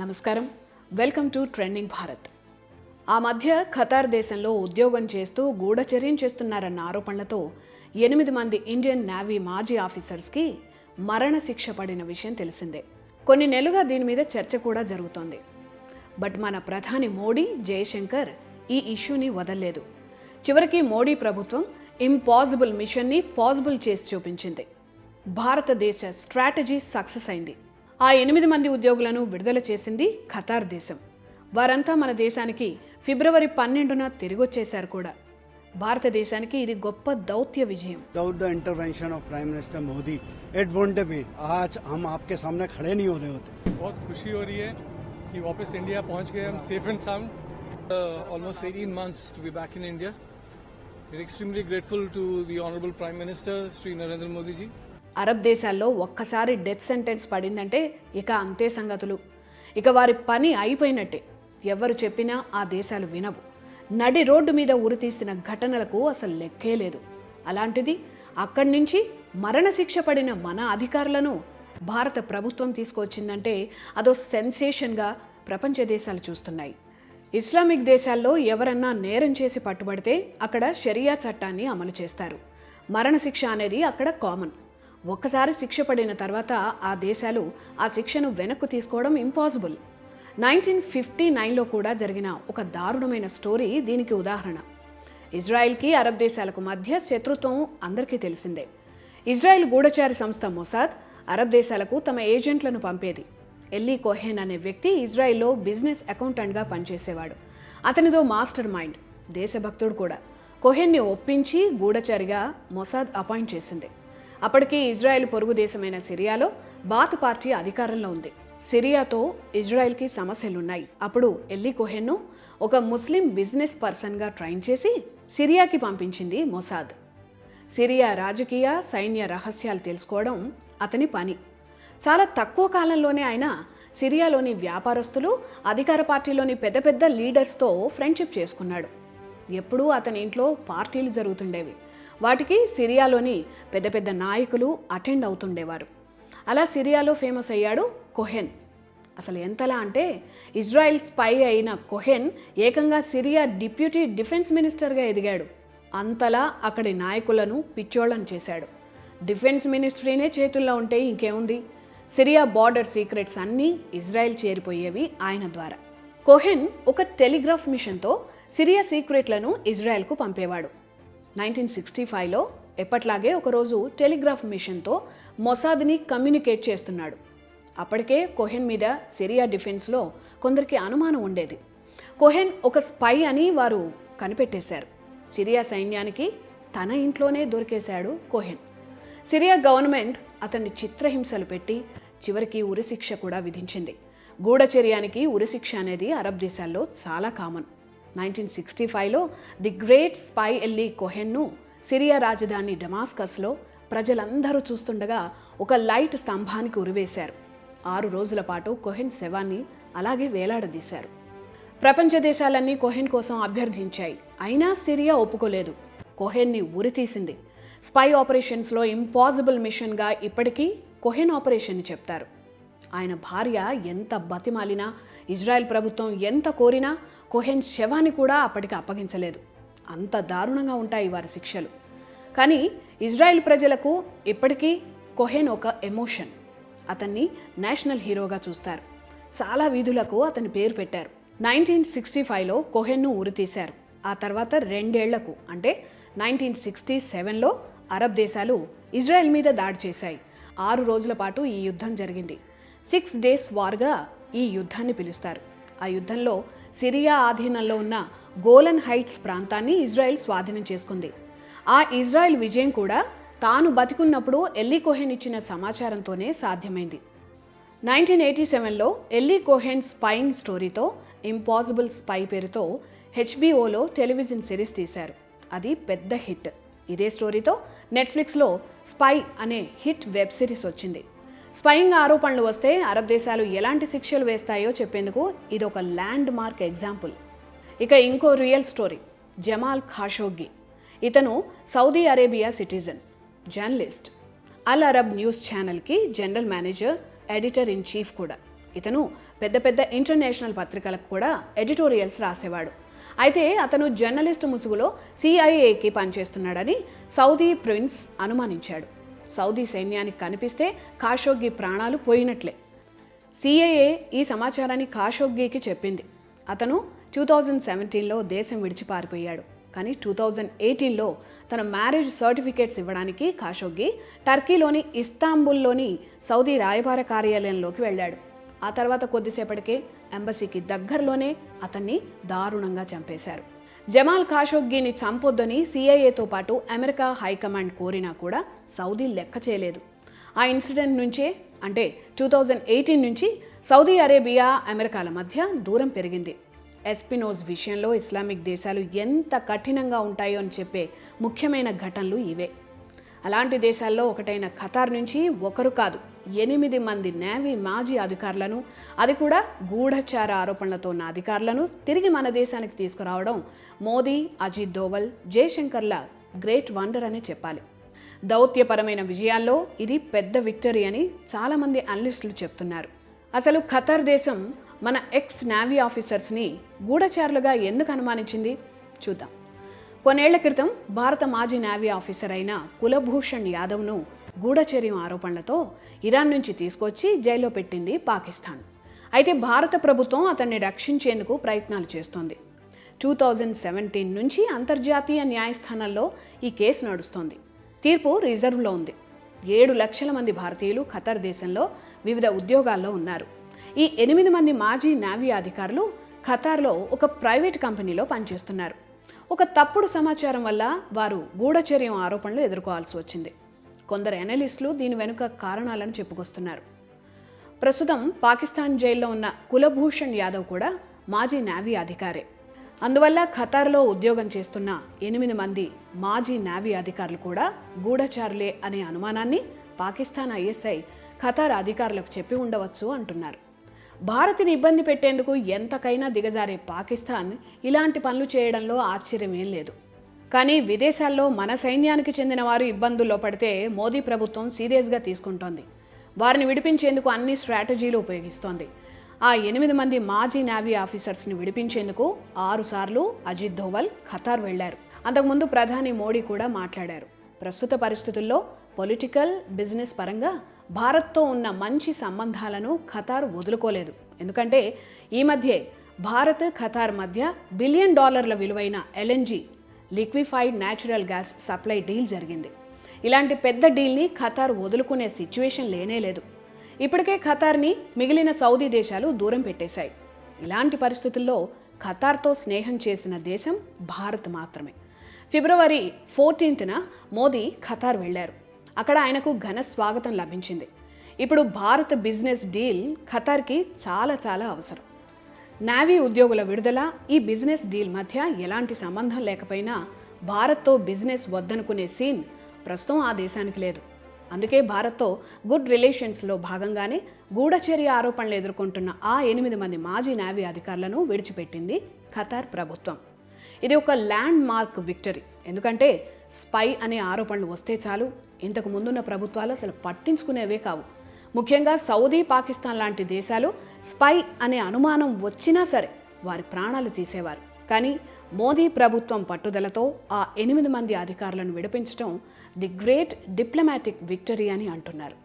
నమస్కారం. Welcome to trending Bharat. ఆ మధ్య ఖతార్ దేశంలో ఉద్యోగం చేస్తూ గూఢచర్యం చేస్తున్నారన్న ఆరోపణలతో ఎనిమిది మంది ఇండియన్ నేవీ మాజీ ఆఫీసర్స్కి మరణశిక్ష పడిన విషయం తెలిసిందే. కొన్ని నెలలుగా దీని మీద చర్చ కూడా జరుగుతోంది. బట్ మన ప్రధాని మోడీ జయశంకర్ ఈ ఇష్యూని వదల్లేదు. చివరికి మోడీ ప్రభుత్వం ఇంపాసిబుల్ మిషన్ని పాసిబుల్ చేసి చూపించింది. భారతదేశ స్ట్రాటజీ సక్సెస్ అయింది. ఆ ఎనిమిది మంది ఉద్యోగులను విడుదల చేసింది ఖతార్ దేశం వారంతా మన దేశానికి ఫిబ్రవరి పన్నెండున తిరిగొచ్చేశారు కూడా భారతదేశానికి ఇది గొప్ప దౌత్య విజయం without the intervention of prime minister Modi it won't be आज हम आपके सामने खड़े नहीं हो रहे होते बहुत खुशी हो रही है कि वापस इंडिया पहुंच गए हम safe and sound uh, almost 18 months to be back in India. We're extremely grateful to the Honorable Prime Minister Sri Narendra Modi ji. Arab దేశాల్లో ఒక్కసారి డెత్ సెంటెన్స్ పడిందంటే ఇక అంతే సంగతులు. ఇక వారి పని అయిపోయినట్టే. ఎవరు చెప్పినా ఆ దేశాలు వినవు. నడి రోడ్డు మీద ఉరితీసిన ఘటనలకు అసలు లెక్కే లేదు. అలాంటిది అక్కడి నుంచి మరణశిక్ష పడిన మన అధికారులను భారత ప్రభుత్వం తీసుకొచ్చిందంటే అదో సెన్సేషన్గా ప్రపంచ దేశాలు చూస్తున్నాయి. ఇస్లామిక్ దేశాల్లో ఎవరన్నా నేరం చేసి పట్టుబడితే అక్కడ షరియా చట్టాన్ని అమలు చేస్తారు. మరణశిక్ష అనేది అక్కడ కామన్ ఒక్కసారి శిక్ష పడిన తర్వాత ఆ దేశాలు ఆ శిక్షను వెనక్కు తీసుకోవడం ఇంపాసిబుల్ నైన్టీన్ ఫిఫ్టీ నైన్లో కూడా జరిగిన ఒక దారుణమైన స్టోరీ దీనికి ఉదాహరణ. ఇజ్రాయెల్కి అరబ్ దేశాలకు మధ్య శత్రుత్వం అందరికీ తెలిసిందే. ఇజ్రాయెల్ గూఢచారి సంస్థ మొసాద్ అరబ్ దేశాలకు తమ ఏజెంట్లను పంపేది. ఎల్లీ కోహెన్ అనే వ్యక్తి ఇజ్రాయెల్లో బిజినెస్ అకౌంటెంట్గా పనిచేసేవాడు. అతనిదో మాస్టర్ మైండ్ దేశభక్తుడు కూడా. కోహెన్ని ఒప్పించి గూఢచారిగా మొసాద్ అపాయింట్ చేసింది. అప్పటికి ఇజ్రాయెల్ పొరుగు దేశమైన సిరియాలో బాత్ పార్టీ అధికారంలో ఉంది. సిరియాతో ఇజ్రాయెల్కి సమస్యలున్నాయి. అప్పుడు ఎల్లీ కోహెన్ను ఒక ముస్లిం బిజినెస్ పర్సన్గా ట్రైన్ చేసి సిరియాకి పంపించింది మొసాద్. సిరియా రాజకీయ సైన్య రహస్యాలు తెలుసుకోవడం అతని పని. చాలా తక్కువ కాలంలోనే ఆయన సిరియాలోని వ్యాపారస్తులు అధికార పార్టీలోని పెద్ద పెద్ద లీడర్స్తో ఫ్రెండ్షిప్ చేసుకున్నాడు. ఎప్పుడూ అతని ఇంట్లో పార్టీలు జరుగుతుండేవి. వాటికి సిరియాలోని పెద్ద పెద్ద నాయకులు అటెండ్ అవుతుండేవారు. అలా సిరియాలో ఫేమస్ అయ్యాడు కొహెన్. అసలు ఎంతలా అంటే ఇజ్రాయెల్ స్పై అయిన కొహెన్ ఏకంగా సిరియా డిప్యూటీ డిఫెన్స్ మినిస్టర్గా ఎదిగాడు. అంతలా అక్కడి నాయకులను పిచ్చోళ్ళని చేశాడు. డిఫెన్స్ మినిస్ట్రీనే చేతుల్లో ఉంటే ఇంకేముంది? సిరియా బార్డర్ సీక్రెట్స్ అన్నీ ఇజ్రాయెల్ చేరిపోయేవి ఆయన ద్వారా. కోహెన్ ఒక టెలిగ్రాఫ్ మిషన్తో సిరియా సీక్రెట్లను ఇజ్రాయెల్కు పంపేవాడు. నైన్టీన్ సిక్స్టీ ఫైవ్లో ఎప్పట్లాగే ఒకరోజు టెలిగ్రాఫ్ మిషన్తో మొసాద్ని కమ్యూనికేట్ చేస్తున్నాడు. అప్పటికే కోహెన్ మీద సిరియా డిఫెన్స్లో కొందరికి అనుమానం ఉండేది. కోహెన్ ఒక స్పై అని వారు కనిపెట్టేశారు. సిరియా సైన్యానికి తన ఇంట్లోనే దొరికేశాడు కోహెన్. సిరియా గవర్నమెంట్ అతన్ని చిత్రహింసలు పెట్టి చివరికి ఉరిశిక్ష కూడా విధించింది. గూఢచర్యానికి ఉరిశిక్ష అనేది అరబ్ దేశాల్లో చాలా కామన్. నైన్టీన్ సిక్స్టీ ఫైవ్లో ది గ్రేట్ స్పై ఎల్లీ కొహెన్ను సిరియా రాజధాని డమాస్కస్లో ప్రజలందరూ చూస్తుండగా ఒక లైట్ స్తంభానికి ఉరివేశారు. ఆరు రోజుల పాటు కొహెన్ శవాన్ని అలాగే వేలాడదీశారు. ప్రపంచ దేశాలన్నీ కోహెన్ కోసం అభ్యర్థించాయి. అయినా సిరియా ఒప్పుకోలేదు. కోహెన్ని ఉరితీసింది. స్పై ఆపరేషన్స్లో ఇంపాసిబుల్ మిషన్గా ఇప్పటికీ కొహెన్ ఆపరేషన్ చెప్తారు. ఆయన భార్య ఎంత బతిమాలినా ఇజ్రాయెల్ ప్రభుత్వం ఎంత కోరినా కోహెన్ శవాన్ని కూడా అప్పటికి అప్పగించలేదు. అంత దారుణంగా ఉంటాయి వారి శిక్షలు. కానీ ఇజ్రాయెల్ ప్రజలకు ఇప్పటికీ కొహెన్ ఒక ఎమోషన్. అతన్ని నేషనల్ హీరోగా చూస్తారు. చాలా వీధులకు అతని పేరు పెట్టారు. నైన్టీన్ సిక్స్టీ ఫైవ్లో కొహెన్ను ఉరితీశారు ఆ తర్వాత రెండేళ్ళకు అంటే నైన్టీన్ సిక్స్టీ సెవెన్లో అరబ్ దేశాలు ఇజ్రాయెల్ మీద దాడి చేశాయి. ఆరు రోజుల పాటు ఈ యుద్ధం జరిగింది. సిక్స్ డేస్ వార్గా ఈ యుద్ధాన్ని పిలుస్తారు. ఆ యుద్ధంలో సిరియా ఆధీనంలో ఉన్న గోలన్ హైట్స్ ప్రాంతాన్ని ఇజ్రాయెల్ స్వాధీనం చేసుకుంది. ఆ ఇజ్రాయెల్ విజయం కూడా తాను బతికున్నప్పుడు ఎల్లీ కోహెన్ ఇచ్చిన సమాచారంతోనే సాధ్యమైంది. నైన్టీన్ ఎయిటీ సెవెన్లో ఎల్లీ కోహెన్ స్పైయింగ్ స్టోరీతో ఇంపాసిబుల్ స్పై పేరుతో హెచ్బిఓలో టెలివిజన్ సిరీస్ తీశారు. అది పెద్ద హిట్. ఇదే స్టోరీతో నెట్ఫ్లిక్స్లో స్పై అనే హిట్ వెబ్ సిరీస్ వచ్చింది. స్వయంగా ఆరోపణలు వస్తే అరబ్ దేశాలు ఎలాంటి శిక్షలు వేస్తాయో చెప్పేందుకు ఇది ఒక ల్యాండ్ మార్క్ ఎగ్జాంపుల్ ఇక ఇంకో రియల్ స్టోరీ జమాల్ ఖాషోగి ఇతను Saudi Arabia citizen journalist Al Arab news ఛానల్కి general manager editor in chief కూడా. ఇతను పెద్ద పెద్ద ఇంటర్నేషనల్ పత్రికలకు కూడా ఎడిటోరియల్స్ రాసేవాడు. అయితే అతను జర్నలిస్ట్ ముసుగులో సిఐఏకి పనిచేస్తున్నాడని సౌదీ ప్రిన్స్ అనుమానించాడు. సౌదీ సైన్యానికి కనిపిస్తే ఖాషోగ్గి ప్రాణాలు పోయినట్లే. సిఐఏ ఈ సమాచారాన్ని ఖాషోగ్గికి చెప్పింది. అతను టూ థౌజండ్ సెవెంటీన్లో దేశం విడిచి పారిపోయాడు కానీ టూ థౌజండ్ ఎయిటీన్లో తన మ్యారేజ్ సర్టిఫికేట్స్ ఇవ్వడానికి ఖాషోగ్గి టర్కీలోని ఇస్తాంబుల్లోని సౌదీ రాయబార కార్యాలయంలోకి వెళ్ళాడు. ఆ తర్వాత కొద్దిసేపటికే ఎంబసీకి దగ్గరలోనే అతన్ని దారుణంగా చంపేశారు. జమాల్ ఖాషోగ్గీని చంపొద్దని సిఐఏతో పాటు అమెరికా హైకమాండ్ కోరినా కూడా సౌదీ లెక్క చేయలేదు. ఆ ఇన్సిడెంట్ నుంచే అంటే టూ థౌజండ్ ఎయిటీన్ నుంచి సౌదీ అరేబియా అమెరికాల మధ్య దూరం పెరిగింది. ఎస్పినోజ్ విషయంలో ఇస్లామిక్ దేశాలు ఎంత కఠినంగా ఉంటాయో అని చెప్పే ముఖ్యమైన ఘటనలు ఇవే. అలాంటి దేశాల్లో ఒకటైన ఖతార్ నుంచి ఒకరు కాదు ఎనిమిది మంది నేవీ మాజీ అధికారులను అది కూడా గూఢచార ఆరోపణలతో ఉన్న అధికారులను తిరిగి మన దేశానికి తీసుకురావడం మోదీ అజిత్ దోవల్ జయశంకర్ల గ్రేట్ వండర్ అని చెప్పాలి. దౌత్యపరమైన విజయాల్లో ఇది పెద్ద విక్టరీ అని చాలామంది అనలిస్టులు చెప్తున్నారు. అసలు ఖతర్ దేశం మన ఎక్స్ నేవీ ఆఫీసర్స్ని గూఢచారులుగా ఎందుకు అనుమానించింది? చూద్దాం. కొన్నేళ్ళ క్రితం భారత మాజీ నేవీ ఆఫీసర్ అయిన కులభూషణ్ యాదవ్ను గూఢచర్యం ఆరోపణలతో ఇరాన్ నుంచి తీసుకొచ్చి జైల్లో పెట్టింది పాకిస్తాన్. అయితే భారత ప్రభుత్వం అతన్ని రక్షించేందుకు ప్రయత్నాలు చేస్తోంది. టూ థౌజండ్ సెవెంటీన్ నుంచి అంతర్జాతీయ న్యాయస్థానాల్లో ఈ కేసు నడుస్తోంది. తీర్పు రిజర్వ్లో ఉంది. ఏడు లక్షల మంది భారతీయులు ఖతర్ దేశంలో వివిధ ఉద్యోగాల్లో ఉన్నారు. ఈ ఎనిమిది మంది మాజీ నావీ అధికారులు ఖతార్లో ఒక ప్రైవేట్ కంపెనీలో పనిచేస్తున్నారు. ఒక తప్పుడు సమాచారం వల్ల వారు గూఢచర్యం ఆరోపణలు ఎదుర్కోవాల్సి వచ్చింది. కొందరు ఎనలిస్టులు దీని వెనుక కారణాలను చెప్పుకొస్తున్నారు. ప్రస్తుతం పాకిస్తాన్ జైల్లో ఉన్న కులభూషణ్ యాదవ్ కూడా మాజీ నావీ అధికారే. అందువల్ల ఖతార్లో ఉద్యోగం చేస్తున్న ఎనిమిది మంది మాజీ నావీ అధికారులు కూడా గూఢచారులే అనే అనుమానాన్ని పాకిస్తాన్ ఐఎస్ఐ ఖతార్ అధికారులకు చెప్పి ఉండవచ్చు అంటున్నారు. భారత్ని ఇబ్బంది పెట్టేందుకు ఎంతకైనా దిగజారే పాకిస్తాన్ ఇలాంటి పనులు చేయడంలో ఆశ్చర్యం ఏం లేదు. కానీ విదేశాల్లో మన సైన్యానికి చెందిన వారు ఇబ్బందుల్లో పడితే మోదీ ప్రభుత్వం సీరియస్గా తీసుకుంటోంది. వారిని విడిపించేందుకు అన్ని స్ట్రాటజీలు ఉపయోగిస్తోంది. ఆ ఎనిమిది మంది మాజీ నేవీ ఆఫీసర్స్ని విడిపించేందుకు ఆరుసార్లు అజిత్ ధోవల్ ఖతార్ వెళ్ళారు. అంతకుముందు ప్రధాని మోడీ కూడా మాట్లాడారు. ప్రస్తుత పరిస్థితుల్లో పొలిటికల్ బిజినెస్ పరంగా భారత్తో ఉన్న మంచి సంబంధాలను ఖతార్ వదులుకోలేదు. ఎందుకంటే ఈ మధ్యే భారత్ ఖతార్ మధ్య బిలియన్ డాలర్ల విలువైన LNG liquefied natural gas supply deal జరిగింది. ఇలాంటి పెద్ద డీల్ని ఖతార్ వదులుకునే సిచ్యువేషన్ లేనే లేదు. ఇప్పటికే ఖతార్ని మిగిలిన సౌదీ దేశాలు దూరం పెట్టేశాయి. ఇలాంటి పరిస్థితుల్లో ఖతార్తో స్నేహం చేసిన దేశం భారత్ మాత్రమే. ఫిబ్రవరి ఫోర్టీన్త్న మోదీ ఖతార్ వెళ్ళారు అక్కడ ఆయనకు ఘన స్వాగతం లభించింది. ఇప్పుడు భారత్ బిజినెస్ డీల్ ఖతార్కి చాలా చాలా అవసరం. నావీ ఉద్యోగుల విడుదల ఈ బిజినెస్ డీల్ మధ్య ఎలాంటి సంబంధం లేకపోయినా భారత్తో బిజినెస్ వద్దనుకునే సీన్ ప్రస్తుతం ఆ దేశానికి లేదు. అందుకే భారత్తో గుడ్ రిలేషన్స్లో భాగంగానే గూఢచర్య ఆరోపణలు ఎదుర్కొంటున్న ఆ ఎనిమిది మంది మాజీ నావీ అధికారులను విడిచిపెట్టింది ఖతార్ ప్రభుత్వం. ఇది ఒక ల్యాండ్ మార్క్ విక్టరీ. ఎందుకంటే స్పై అనే ఆరోపణలు వస్తే చాలు ఇంతకు ముందున్న ప్రభుత్వాలు అసలు పట్టించుకునేవే కావు. ముఖ్యంగా సౌదీ పాకిస్తాన్ లాంటి దేశాలు స్పై అనే అనుమానం వచ్చినా సరే వారి ప్రాణాలు తీసేవారు. కానీ మోదీ ప్రభుత్వం పట్టుదలతో ఆ ఎనిమిది మంది అధికారులను విడిపించడం ది గ్రేట్ డిప్లొమాటిక్ విక్టరీ అని అంటున్నారు.